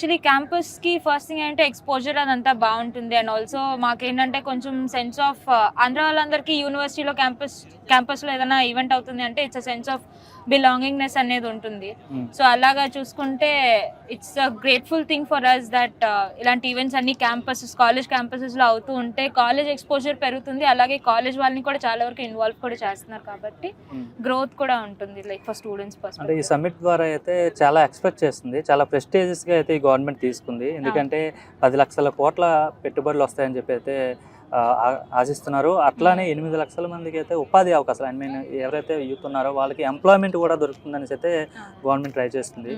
Actually క్యాంపస్కి first thing ఏంటంటే exposure అదంతా బాగుంటుంది. అండ్ ఆల్సో మాకేంటంటే కొంచెం సెన్స్ ఆఫ్ ఆంధ్ర వాళ్ళందరికీ యూనివర్సిటీలో క్యాంపస్ క్యాంపస్లో ఏదైనా ఈవెంట్ అవుతుంది అంటే it's a sense of belongingness అనేది ఉంటుంది. Hmm. సో అలాగా చూసుకుంటే it's a grateful thing for us that uh, ఇలాంటి ఈవెంట్స్ అన్ని క్యాంపసెస్ కాలేజ్ క్యాంపసెస్లో అవుతూ ఉంటే కాలేజ్ ఎక్స్పోజర్ పెరుగుతుంది. అలాగే కాలేజ్ వాళ్ళని కూడా చాలా వరకు ఇన్వాల్వ్ కూడా చేస్తున్నారు కాబట్టి Hmm. గ్రోత్ కూడా ఉంటుంది లైక్ ఫర్ స్టూడెంట్స్ అంటే ఈ సమ్మిట్ ద్వారా అయితే చాలా ఎక్స్పెక్ట్ చేస్తుంది. చాలా prestigious గా అయితే ఈ గవర్నమెంట్ తీసుకుంది. ఎందుకంటే పది లక్షల కోట్ల పెట్టుబడులు వస్తాయని చెప్పి అయితే ఆశిస్తున్నారు. అట్లానే ఎనిమిది లక్షల మందికి అయితే ఉపాధి అవకాశాలు ఐ మీన్ ఎవరైతే యూత్ ఉన్నారో వాళ్ళకి ఎంప్లాయ్మెంట్ కూడా దొరుకుతుందని అయితే గవర్నమెంట్ ట్రై చేస్తుంది.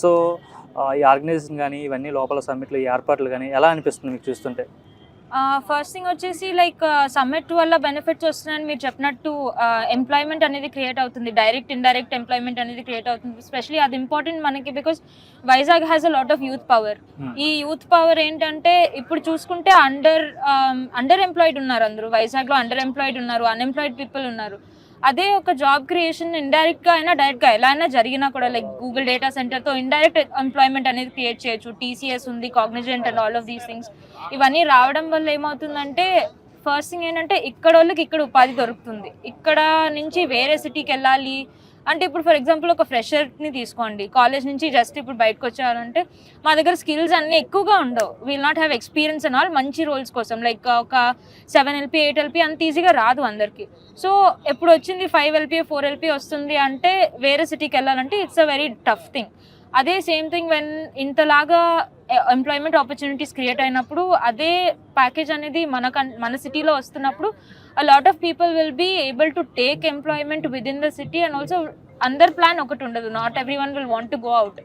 సో ఈ ఆర్గనైజేషన్ కానీ ఇవన్నీ లోపల సమ్మిట్లు ఈ ఏర్పాట్లు కానీ ఎలా అనిపిస్తుంది మీకు చూస్తుంటే? ఫస్ట్ థింగ్ వచ్చేసి లైక్ సమ్మిట్ వల్ల బెనిఫిట్స్ వస్తున్నాయని మీరు చెప్పినట్టు ఎంప్లాయ్మెంట్ అనేది క్రియేట్ అవుతుంది. డైరెక్ట్ ఇండైరెక్ట్ ఎంప్లాయ్మెంట్ అనేది క్రియేట్ అవుతుంది. స్పెషలీ అది ఇంపార్టెంట్ మనకి because Vizag has a lot of youth power. ఈ యూత్ పవర్ ఏంటంటే ఇప్పుడు చూసుకుంటే అండర్ అండర్ ఎంప్లాయిడ్ ఉన్నారు అందరూ. వైజాగ్లో అండర్ ఎంప్లాయిడ్ ఉన్నారు అన్ఎంప్లాయిడ్ పీపుల్ ఉన్నారు. అదే ఒక జాబ్ క్రియేషన్ ఇండైరెక్ట్గా అయినా డైరెక్ట్గా ఎలా అయినా జరిగినా కూడా లైక్ గూగుల్ డేటా సెంటర్తో ఇండైరెక్ట్ ఎంప్లాయ్మెంట్ అనేది క్రియేట్ చేయొచ్చు. టీసీఎస్ ఉంది Cognizant and all of these things ఇవన్నీ రావడం వల్ల ఏమవుతుందంటే ఫస్ట్ థింగ్ ఏంటంటే ఇక్కడ వాళ్ళకి ఇక్కడ ఉపాధి దొరుకుతుంది. ఇక్కడ నుంచి వేరే సిటీకి వెళ్ళాలి అంటే ఇప్పుడు ఫర్ ఎగ్జాంపుల్ ఒక ఫ్రెషర్ని తీసుకోండి. కాలేజ్ నుంచి జస్ట్ ఇప్పుడు బయటకు వచ్చారంటే మా దగ్గర స్కిల్స్ అన్నీ ఎక్కువగా ఉండవు. Will not have experience and all మంచి రోల్స్ కోసం. లైక్ uh, ఒక సెవెన్ ఎల్పీ ఎయిట్ ఎల్పీ అంత ఈజీగా రాదు అందరికి. సో ఎప్పుడు వచ్చింది ఫైవ్ ఎల్పీ ఫోర్ ఎల్పీ వస్తుంది అంటే వేరే సిటీకి వెళ్ళాలంటే it's a very tough thing అదే సేమ్ థింగ్ వెన్ ఇంతలాగా ఎంప్లాయ్మెంట్ ఆపర్చునిటీస్ క్రియేట్ అయినప్పుడు అదే ప్యాకేజ్ అనేది మన మన సిటీలో వస్తున్నప్పుడు a of people will will able to take take employment in the city and also అందర్ ప్లాన్ ఒకటి ఉండదు. Not everyone will want to go out